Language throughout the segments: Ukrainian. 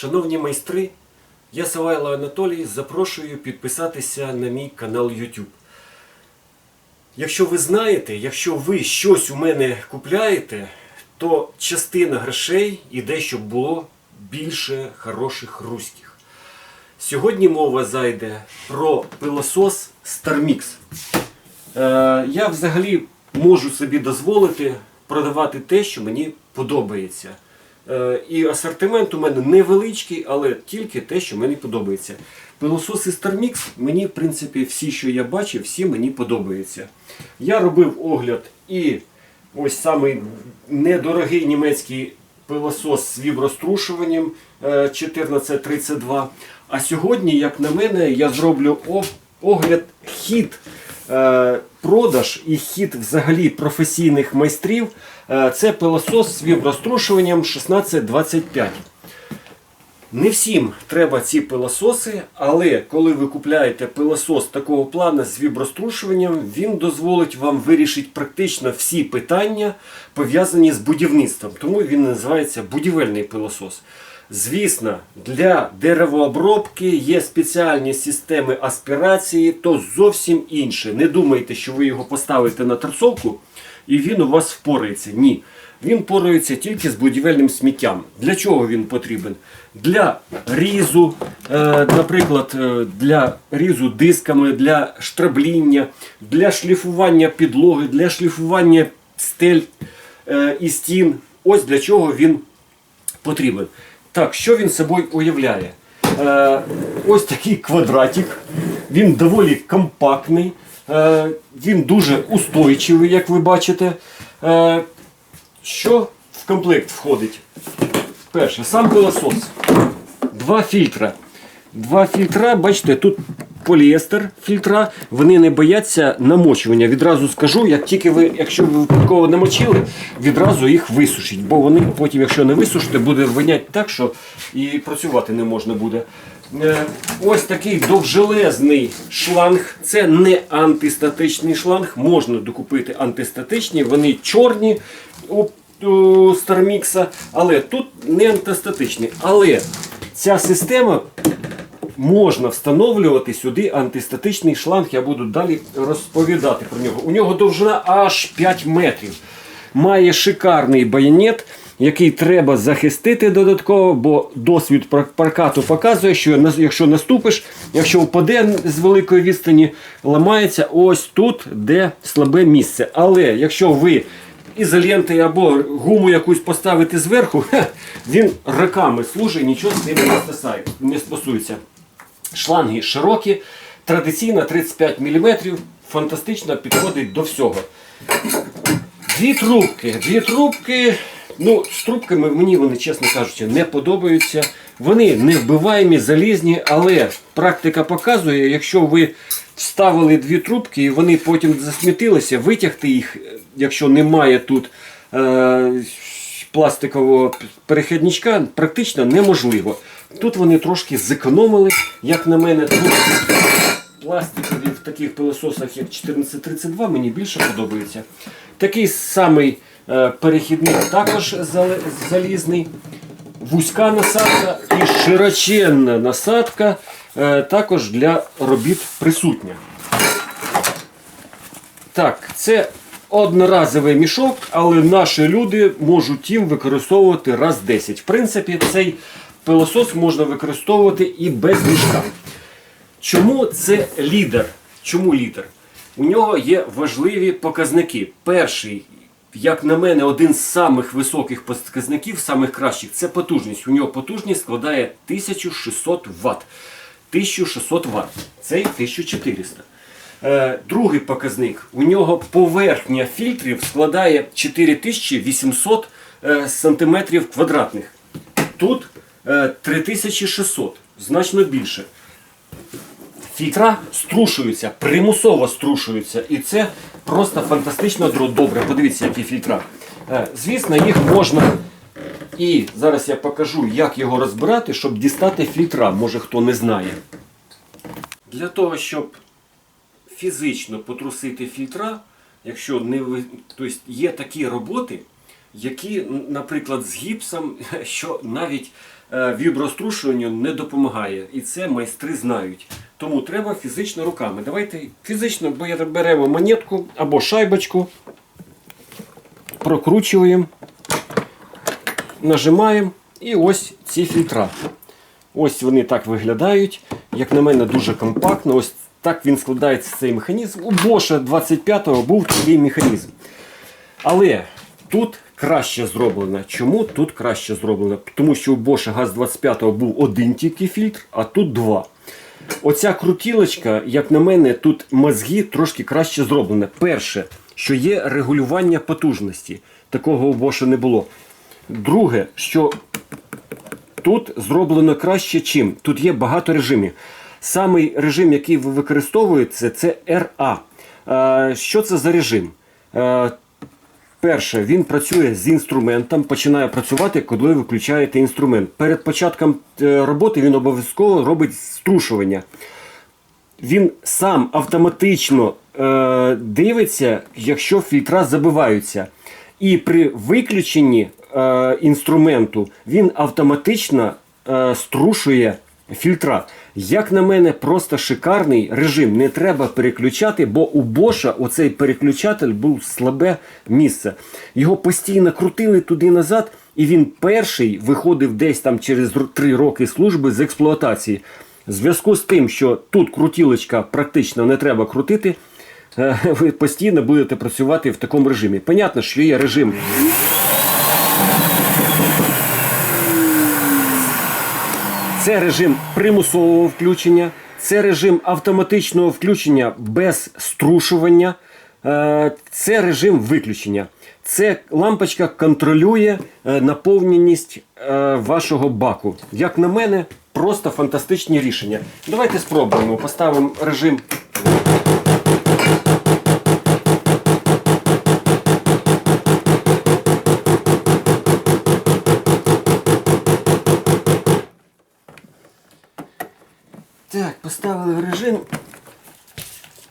Шановні майстри, я Савайло Анатолій запрошую підписатися на мій канал YouTube. Якщо ви знаєте, якщо ви щось у мене купляєте, то частина грошей іде, щоб було більше хороших руських. Сьогодні мова зайде про пилосос StarMix. Е, я взагалі можу собі дозволити продавати те, що мені подобається. Е, і асортимент у мене невеличкий, але тільки те, що мені подобається. Пилососи StarMix, мені, в принципі, всі, що я бачив, всі мені подобаються. Я робив огляд і ось самий недорогий німецький пилосос з віброструшуванням е, 1432. А сьогодні, як на мене, я зроблю огляд хід е, продаж і хід взагалі професійних майстрів. Е, Це пилосос з віброструшуванням 1625. Не всім треба ці пилососи, але коли ви купляєте пилосос такого плану з віброструшуванням, він дозволить вам вирішити практично всі питання, пов'язані з будівництвом. Тому він називається будівельний пилосос. Звісно, для деревообробки є спеціальні системи аспірації, то зовсім інше. Не думайте, що ви його поставите на торцовку і він у вас впорається. Ні. Він порається тільки з будівельним сміттям. Для чого він потрібен? Для різу, е, наприклад, е, для різу дисками, для штрабління, для шліфування підлоги, для шліфування стель е, і стін. Ось для чого він потрібен. Так, що він собою уявляє? Е, ось такий квадратик. Він доволі компактний, е, він дуже устойчивий, як ви бачите. Е, що в комплект входить? Перше, сам пилосос. Два фільтра. Два фільтра, бачите, тут поліестер фільтра, вони не бояться намочування. Відразу скажу, як тільки ви, якщо ви випадково намочили, відразу їх висушіть. Бо вони потім, якщо не висушите, буде воняти так, що і працювати не можна буде. Е, Ось такий довжелезний шланг. Це не антистатичний шланг. Можна докупити антистатичні, вони чорні у Стармікса, але тут не антистатичні. Але ця система можна встановлювати сюди антистатичний шланг. Я буду далі розповідати про нього. У нього довжина аж 5 метрів. Має шикарний байонет, який треба захистити додатково, бо досвід паркату показує, що якщо наступиш, якщо впаде з великої відстані, ламається ось тут, де слабе місце. Але якщо ви ізоленти або гуму якусь поставити зверху, він роками служить, нічого з ним не стосується. Шланги широкі, традиційно 35 мм, фантастично підходить до всього. Дві трубки. Дві трубки. Ну, з трубками мені вони, чесно кажучи, не подобаються. Вони не вбиваємі, залізні, але практика показує, якщо ви вставили дві трубки і вони потім засмітилися, витягти їх, якщо немає тут е, пластикового перехідничка, практично неможливо. Тут вони трошки зекономили, як на мене. Тут пластикові в таких пилососах, як 1432, мені більше подобається. Такий самий е, перехідник також залізний. Вузька насадка і широченна насадка е, також для робіт присутня. Так, це одноразовий мішок, але наші люди можуть їм використовувати раз 10. В принципі, цей пилосос можна використовувати і без мішка. Чому це лідер? Чому лідер? У нього є важливі показники. Перший, як на мене, один з самих високих показників, самих кращих, це потужність. У нього потужність складає 1600 Вт. 1600 Вт. Цей 1400. Е, другий показник. У нього поверхня фільтрів складає 4800 е, сантиметрів квадратних. Тут 3600, значно більше. Фільтра струшуються, примусово струшуються. І це просто фантастично добре. Подивіться, які фільтра. Е, Звісно, їх можна. І зараз я покажу, як його розбирати, щоб дістати фільтра. Може хто не знає. Для того, щоб фізично потрусити фільтра, якщо не тобто є такі роботи, які, наприклад, з гіпсом, що навіть е, віброструшуванню не допомагає. І це майстри знають. Тому треба фізично руками. Давайте фізично бе- беремо монетку або шайбочку, прокручуємо, нажимаємо і ось ці фільтра. Ось вони так виглядають. Як на мене, дуже компактно. Ось так він складається цей механізм. У Bosch 25-го був такий механізм. Але тут краще зроблено. Чому тут краще зроблено? Тому що у Bosch газ 25 був один тільки фільтр, а тут два. Оця крутілочка, як на мене, тут мозги трошки краще зроблені. Перше, що є регулювання потужності. Такого у Bosch не було. Друге, що тут зроблено краще чим. Тут є багато режимів. Самий режим, який ви використовуєте, це RA. Е, Що це за режим? Перше, він працює з інструментом, починає працювати, коли ви включаєте інструмент. Перед початком е, роботи він обов'язково робить струшування. Він сам автоматично е, дивиться, якщо фільтра забиваються. І при виключенні е, інструменту він автоматично е, струшує фільтра. Як на мене, просто шикарний режим. Не треба переключати, бо у Боша оцей переключатель був слабе місце. Його постійно крутили туди назад, і він перший виходив десь там через 3 роки служби з експлуатації. В зв'язку з тим, що тут крутілочка практично не треба крутити, е, ви постійно будете працювати в такому режимі. Понятно, що є режим. Це режим примусового включення, це режим автоматичного включення без струшування, е, це режим виключення. Це лампочка контролює е, наповненість е, вашого баку. Як на мене, просто фантастичні рішення. Давайте спробуємо. Поставимо режим. Так, поставили в режим.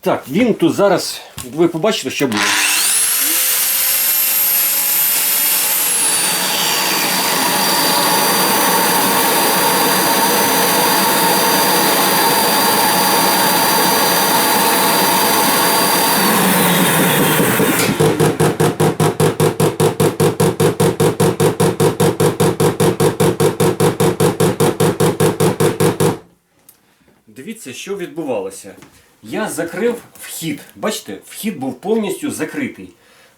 Так, він тут зараз. Ви побачите, що буде. Відбувалося. Я закрив вхід. Бачите, вхід був повністю закритий.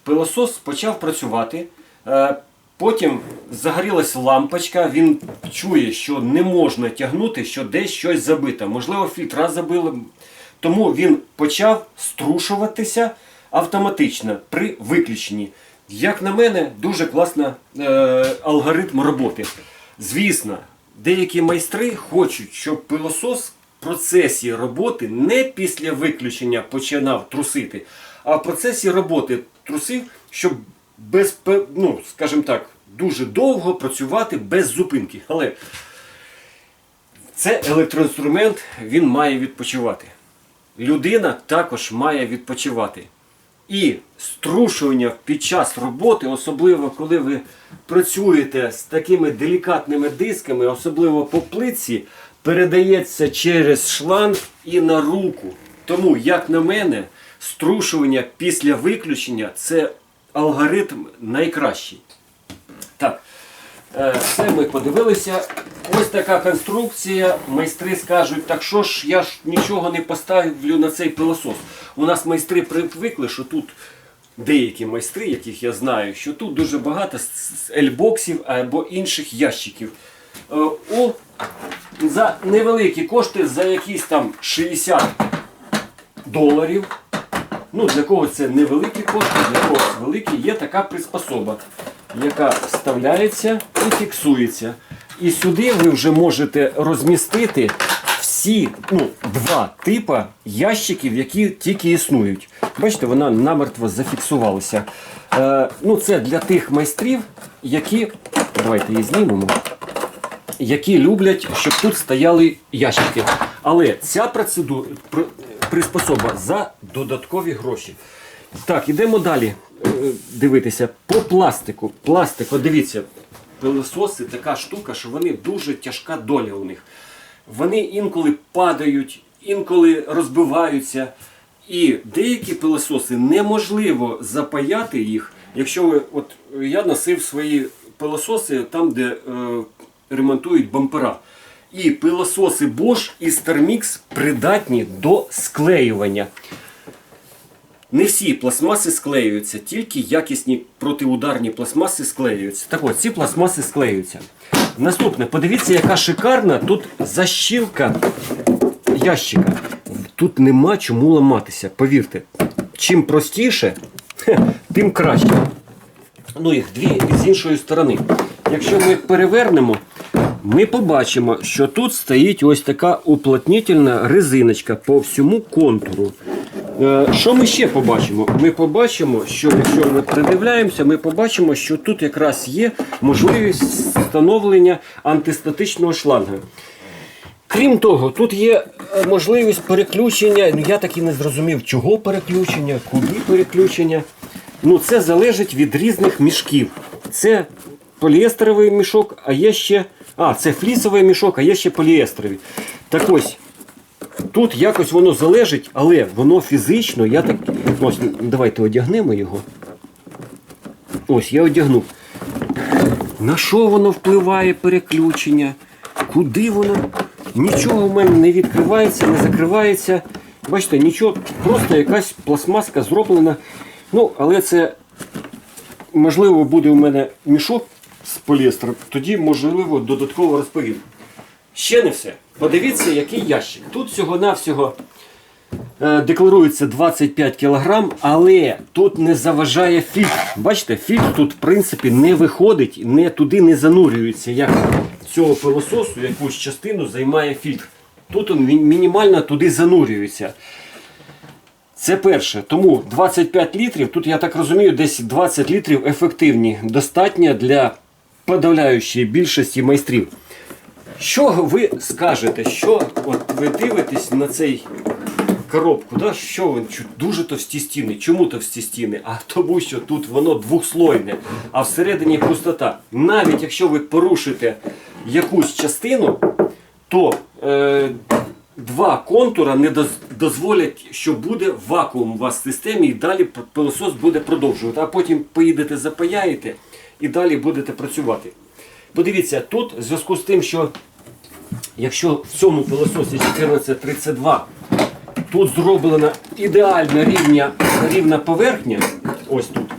Пилосос почав працювати. е, Потім загорілась лампочка, він чує, що не можна тягнути, що десь щось забито. Можливо, фільтра забили. Тому він почав струшуватися автоматично при виключенні. Як на мене, дуже класний е, алгоритм роботи. Звісно, деякі майстри хочуть, щоб пилосос процесі роботи не після виключення починав трусити, а в процесі роботи трусив, щоб без, ну, скажімо так, дуже довго працювати без зупинки. Але це електроінструмент, він має відпочивати. Людина також має відпочивати. І струшування під час роботи, особливо коли ви працюєте з такими делікатними дисками, особливо по плитці, передається через шланг і на руку. Тому, як на мене, струшування після виключення це алгоритм найкращий. Так, е, все ми подивилися. Ось така конструкція. Майстри скажуть, так що ж я ж нічого не поставлю на цей пилосос. У нас майстри привикли, що тут деякі майстри, яких я знаю, що тут дуже багато ельбоксів або інших ящиків. Е, У, за невеликі кошти, за якісь там 60 доларів. Ну, для когось це невеликі кошти, для когось великі. Є така приспособа, яка вставляється і фіксується. І сюди ви вже можете розмістити всі ну, два типи ящиків, які тільки існують. Бачите, вона намертво зафіксувалася. Е, ну, це для тих майстрів, які. Давайте її знімемо які люблять, щоб тут стояли ящики. Але ця процедура приспособа за додаткові гроші. Так, ідемо далі е, дивитися. По пластику. Пластик, от дивіться, пилососи така штука, що вони дуже тяжка доля у них. Вони інколи падають, інколи розбиваються. І деякі пилососи неможливо запаяти їх, якщо ви. От я носив свої пилососи там, де е, ремонтують бампера. І пилососи Bosch і StarMix придатні до склеювання. Не всі пластмаси склеюються, тільки якісні протиударні пластмаси склеюються. Так от, ці пластмаси склеюються. Наступне, подивіться, яка шикарна тут защілка ящика. Тут нема чому ламатися, повірте. Чим простіше, тим краще. Ну, їх дві з іншої сторони. Якщо ми перевернемо, ми побачимо, що тут стоїть ось така уплотнительна резиночка по всьому контуру. Е, Що ми ще побачимо? Ми побачимо, що якщо ми придивляємося, ми побачимо, що тут якраз є можливість встановлення антистатичного шланга. Крім того, тут є е, можливість переключення. Ну я так і не зрозумів, чого переключення, куди переключення. Ну, це залежить від різних мішків. Це поліестеровий мішок, а є ще. А, це флісовий мішок, а є ще поліестеровий. Так ось, тут якось воно залежить, але воно фізично, я так. Ось, давайте одягнемо його. Ось, я одягнув. На що воно впливає переключення? Куди воно? Нічого в мене не відкривається, не закривається. Бачите, нічого, просто якась пластмаска зроблена. Ну, але це можливо буде у мене мішок з поліестером, тоді можливо додатково розповім. Ще не все. Подивіться, який ящик. Тут всього-навсього е, декларується 25 кг, але тут не заважає фільтр. Бачите, фільтр тут, в принципі, не виходить, не туди не занурюється, як цього пилососу, якусь частину займає фільтр. Тут він мінімально туди занурюється. Це перше. Тому 25 літрів, тут я так розумію, десь 20 літрів ефективні, достатньо для подавляючої більшості майстрів. Що ви скажете? Що от ви дивитесь на цей коробку? Да? Що він дуже товсті стіни? Чому товсті стіни? А тому, що тут воно двохслойне, а всередині пустота. Навіть якщо ви порушите якусь частину, то е, два контура не дозволять, що буде вакуум у вас в системі, і далі пилосос буде продовжувати. А потім поїдете, запаяєте і далі будете працювати. Подивіться, тут в зв'язку з тим, що якщо в цьому пилососі 1432 тут зроблена ідеальна рівня, рівна поверхня, ось тут,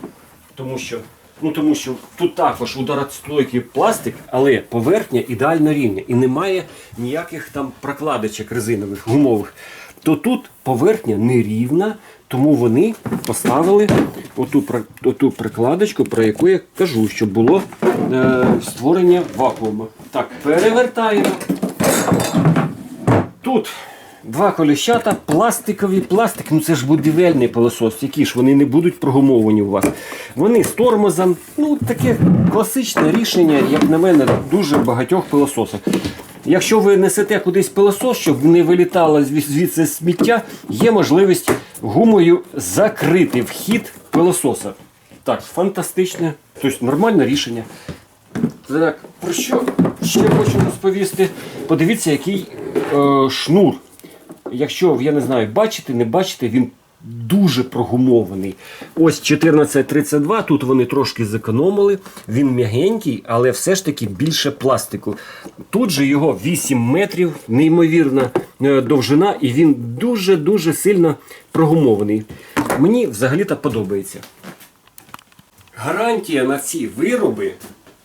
тому що, ну, тому що тут також ударостойкий пластик, але поверхня ідеально рівня і немає ніяких там прокладочок резинових, гумових. То тут поверхня нерівна, тому вони поставили оту, оту прикладочку, про яку я кажу, що було е, створення вакууму. Так, перевертаємо. Тут два коліщата, пластикові пластик, ну це ж будівельний пилосос, які ж вони не будуть прогумовані у вас. Вони з тормозом, ну таке класичне рішення, як на мене, дуже багатьох пилососах. Якщо ви несете кудись пилосос, щоб не вилітало звідси сміття, є можливість гумою закрити вхід пилососа. Так, фантастичне, тобто нормальне рішення. Так, про що ще хочу розповісти? Подивіться, який е, шнур. Якщо, я не знаю, бачите, не бачите, він дуже прогумований. Ось 1432, тут вони трошки зекономили. Він м'ягенький, але все ж таки більше пластику. Тут же його 8 метрів, неймовірна е, довжина, і він дуже-дуже сильно прогумований. Мені взагалі-то подобається. Гарантія на ці вироби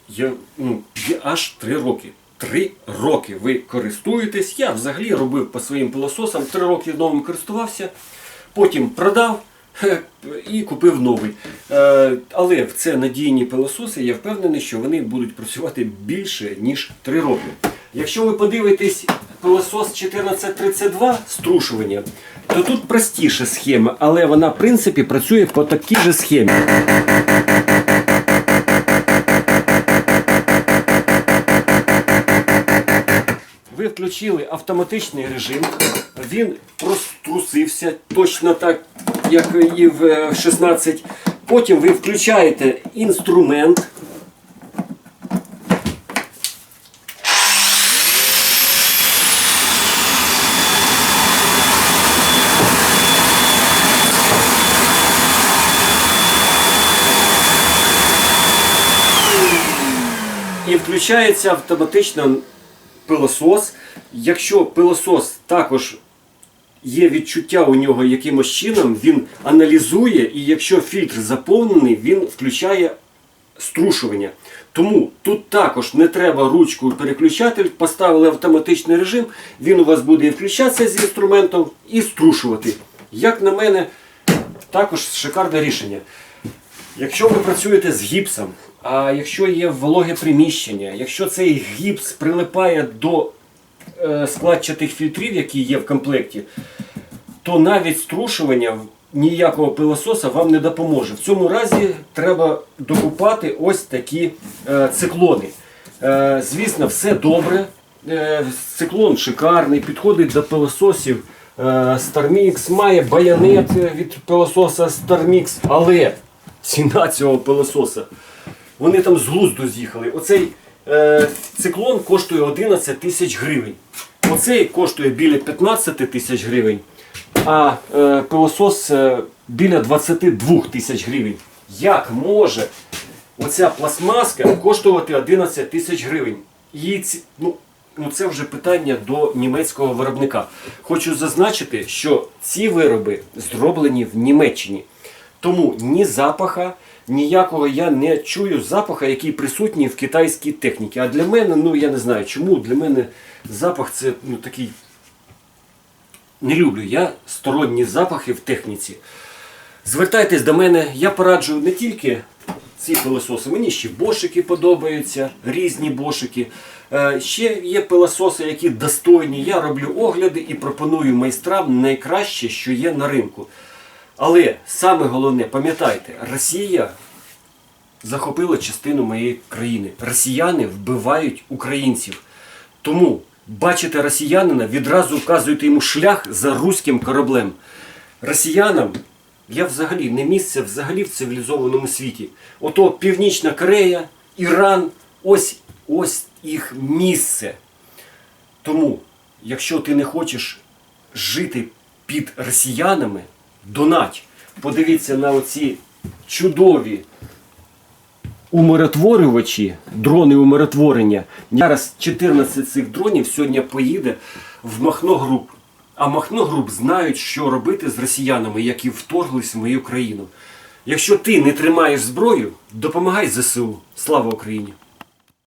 є, ну, є аж 3 роки. 3 роки ви користуєтесь. Я взагалі робив по своїм пилососам, 3 роки новим користувався, потім продав і купив новий. Е, але це надійні пилососи, я впевнений, що вони будуть працювати більше, ніж 3 роки. Якщо ви подивитесь пилосос 1432 струшування, то тут простіша схема, але вона в принципі працює по такій же схемі. ви включили автоматичний режим, він розтрусився точно так, як і в е, 16. Потім ви включаєте інструмент. І включається автоматично пилосос. Якщо пилосос також є відчуття у нього якимось чином, він аналізує, і якщо фільтр заповнений, він включає струшування. Тому тут також не треба ручку переключатель, поставили автоматичний режим, він у вас буде і включатися з інструментом і струшувати. Як на мене, також шикарне рішення. Якщо ви працюєте з гіпсом, а якщо є вологе приміщення, якщо цей гіпс прилипає до е, складчатих фільтрів, які є в комплекті, то навіть струшування ніякого пилососа вам не допоможе. В цьому разі треба докупати ось такі е, циклони. Е, звісно, все добре. Циклон шикарний, підходить до пилососів StarMix, має баянет від пилососа StarMix, але ціна цього пилососа. Вони там з глузду з'їхали. Оцей е, циклон коштує 11 тисяч гривень. Оцей коштує біля 15 тисяч гривень, а е, пилосос е, біля 22 тисяч гривень. Як може оця пластмаска коштувати 11 тисяч гривень? Її ці, ну, ну це вже питання до німецького виробника. Хочу зазначити, що ці вироби зроблені в Німеччині. Тому ні запаха, ніякого я не чую запаха, який присутній в китайській техніці. А для мене, ну я не знаю чому, для мене запах це ну, такий. Не люблю я сторонні запахи в техніці. Звертайтесь до мене, я пораджу не тільки ці пилососи, мені ще бошики подобаються, різні бошики. Е, Ще є пилососи, які достойні. Я роблю огляди і пропоную майстрам найкраще, що є на ринку. Але саме головне, пам'ятайте, Росія захопила частину моєї країни. Росіяни вбивають українців. Тому бачите росіянина, відразу вказуєте йому шлях за руським кораблем. Росіянам я взагалі не місце взагалі в цивілізованому світі. Ото Північна Корея, Іран, ось, ось їх місце. Тому, якщо ти не хочеш жити під росіянами, донать. Подивіться на оці чудові умиротворювачі, дрони умиротворення. Зараз 14 цих дронів сьогодні поїде в Махно Груп. А Махно Груп знають, що робити з росіянами, які вторглись в мою країну. Якщо ти не тримаєш зброю, допомагай ЗСУ. Слава Україні!